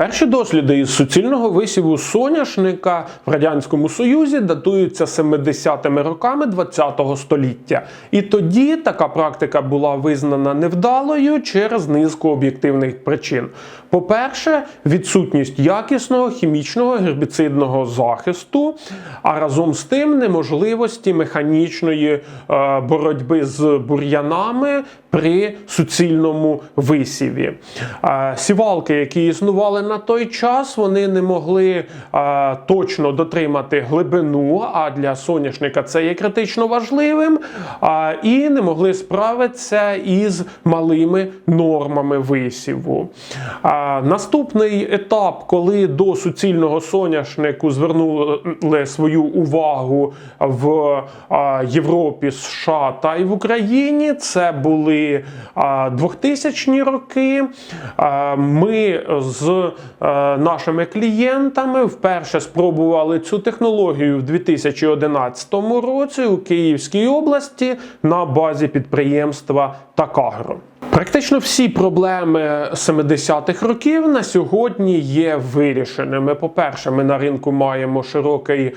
Перші досліди із суцільного висіву соняшника в радянському союзі датуються 70-ми роками ХХ століття, і тоді така практика була визнана невдалою через низку об'єктивних причин. По-перше, відсутність якісного хімічного гербіцидного захисту, а разом з тим неможливості механічної е, боротьби з бур'янами при суцільному висіві. Сівалки, які існували на той час, вони не могли точно дотримати глибину, а для соняшника це є критично важливим, і не могли справитися із малими нормами висіву. Наступний етап, коли до суцільного соняшнику звернули свою увагу в Європі, США та й в Україні, це були е, 2000-ні роки. Ми з е, нашими клієнтами вперше спробували цю технологію в 2011 році у Київській області на базі підприємства Такагро. Практично всі проблеми 70-х років на сьогодні є вирішеними. По-перше, ми на ринку маємо широкий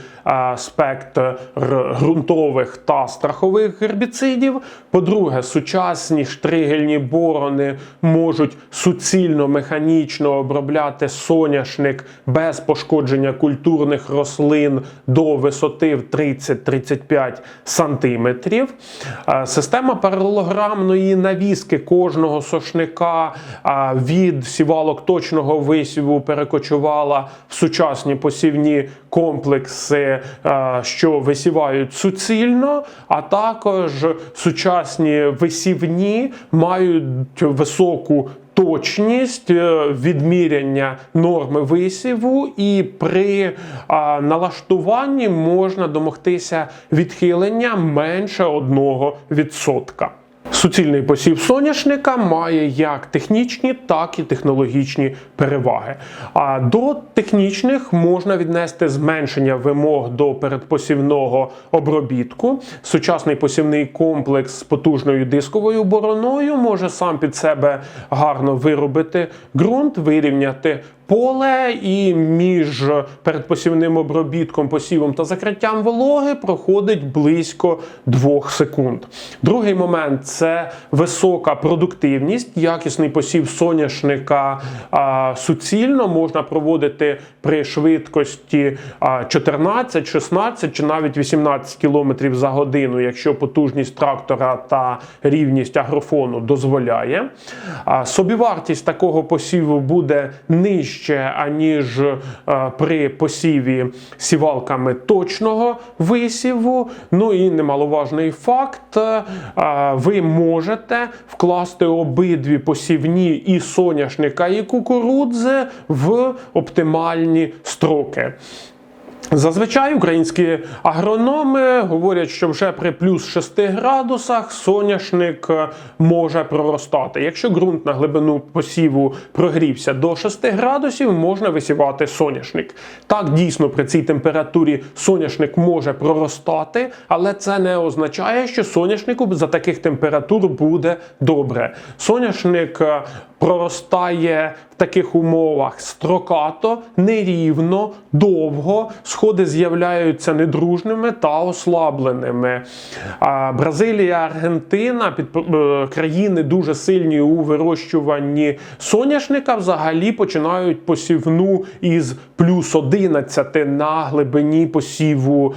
спектр ґрунтових та страхових гербіцидів. По-друге, сучасні штригельні борони можуть суцільно механічно обробляти соняшник без пошкодження культурних рослин до висоти в 30-35 сантиметрів. Е, Система паралелограмної навіски кожного сошника від сівалок точного висіву перекочувала в сучасні посівні комплекси, що висівають суцільно, а також сучасні висівні мають високу. Точність е, відміряння норми висіву, і при а, налаштуванні можна домогтися відхилення менше 1%. Суцільний посів соняшника має як технічні, так і технологічні переваги. А до технічних можна віднести зменшення вимог до передпосівного обробітку. Сучасний посівний комплекс з потужною дисковою бороною може сам під себе гарно виробити ґрунт, вирівняти поле, і між передпосівним обробітком, посівом та закриттям вологи проходить близько 2 секунд. Другий момент це висока продуктивність, якісний посів соняшника а, суцільно можна проводити при швидкості 14, 16 чи навіть 18 км за годину, якщо потужність трактора та рівність агрофону дозволяє. А, собівартість такого посіву буде нижче аніж е, при посіві сівалками точного висіву. Ну і немаловажний факт: е, ви можете вкласти обидві посівні і соняшника, і кукурудзи в оптимальні строки. Зазвичай українські агрономи говорять, що вже при плюс 6 градусах соняшник е, може проростати. Якщо ґрунт на глибину посіву прогрівся до 6 градусів, можна висівати соняшник. Так, дійсно, при цій температурі соняшник може проростати, але це не означає, що соняшнику за таких температур буде добре. Соняшник е, проростає в таких умовах строкато, нерівно, довго. Сходи з'являються недружними та ослабленими. Бразилія, Аргентина, е, країни дуже сильні у вирощуванні соняшника, взагалі починають посівну із плюс 11 на глибині посіву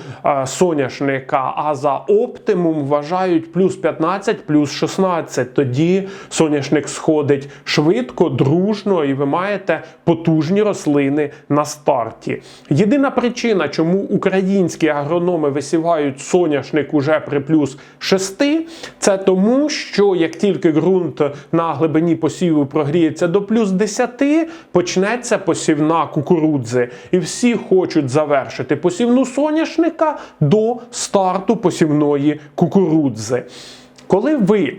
соняшника. А за оптимум вважають плюс 15, плюс 16. Тоді соняшник сходить швидко, дружно, і ви маєте потужні рослини на старті. Єдина причина, чому українські агрономи висівають соняшник уже при плюс 6, це тому, що як тільки ґрунт на глибині посіву прогріється до плюс 10, почнеться посівна кукурудзи. І всі хочуть завершити посівну соняшника до старту посівної кукурудзи. Коли ви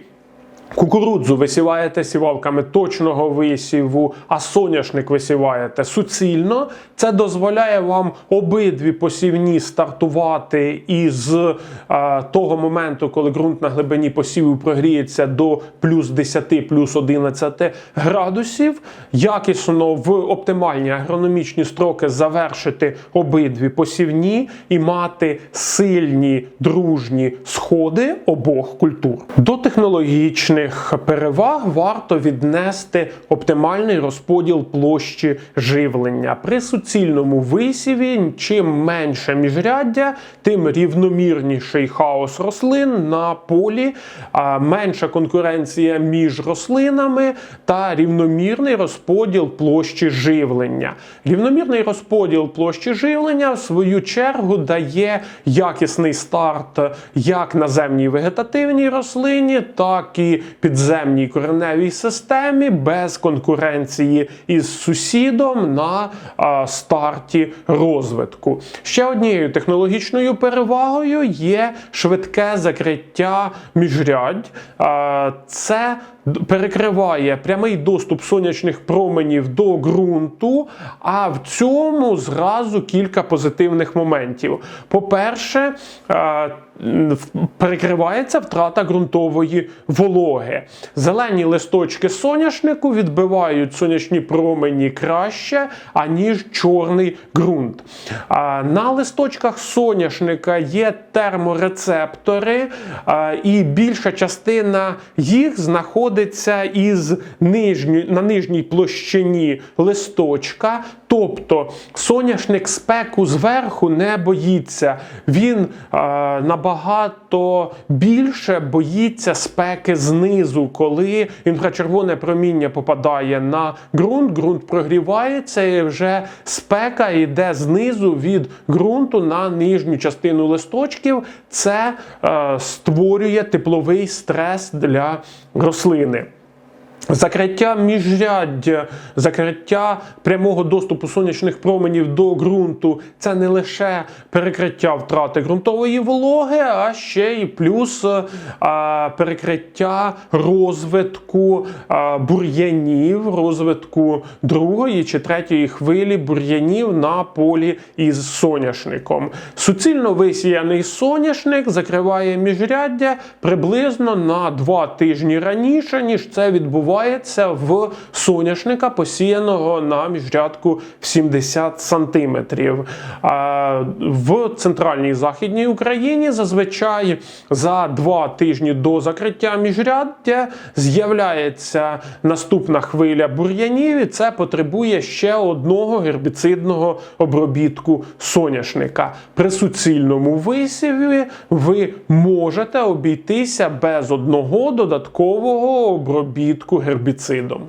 Кукурудзу висіваєте сівалками точного висіву, а соняшник висіваєте суцільно. Це дозволяє вам обидві посівні стартувати із е, того моменту, коли ґрунт на глибині посіву прогріється до плюс 10, плюс 11 градусів. Якісно в оптимальні агрономічні строки завершити обидві посівні і мати сильні дружні сходи обох культур. До технологічних переваг варто віднести оптимальний розподіл площі живлення. При суцільному висіві, чим менше міжряддя, тим рівномірніший хаос рослин на полі, менша конкуренція між рослинами та рівномірний розподіл площі живлення. Рівномірний розподіл площі живлення, в свою чергу, дає якісний старт як наземній вегетативній рослині, так і підземній кореневій системі без конкуренції із сусідом на а, старті розвитку. Ще однією технологічною перевагою є швидке закриття міжрядь. А, Це перекриває прямий доступ сонячних променів до ґрунту, а в цьому зразу кілька позитивних моментів. По-перше, перекривається втрата ґрунтової вологи. Зелені листочки соняшнику відбивають сонячні промені краще, аніж чорний ґрунт. На листочках соняшника є терморецептори, і більша частина їх знаходиться із нижньої, на нижній площині листочка. Тобто соняшник спеку зверху не боїться. Він е, набагато більше боїться спеки знизу, коли інфрачервоне проміння попадає на ґрунт, ґрунт прогрівається і вже спека йде знизу від ґрунту на нижню частину листочків. Це е, створює тепловий стрес для рослини. Закриття міжряддя, закриття прямого доступу сонячних променів до ґрунту це не лише перекриття втрати ґрунтової вологи, а ще й плюс е, а, перекриття розвитку а, бур'янів, розвитку другої чи третьої хвилі бур'янів на полі із соняшником. Суцільно висіяний соняшник закриває міжряддя приблизно на два тижні раніше, ніж це відбувається в соняшника, посіяного на міжрядку в 70 сантиметрів. В центральній і західній Україні зазвичай за два тижні до закриття міжряддя з'являється наступна хвиля бур'янів, і це потребує ще одного гербіцидного обробітку соняшника. При суцільному висіві ви можете обійтися без одного додаткового обробітку гербіцидом.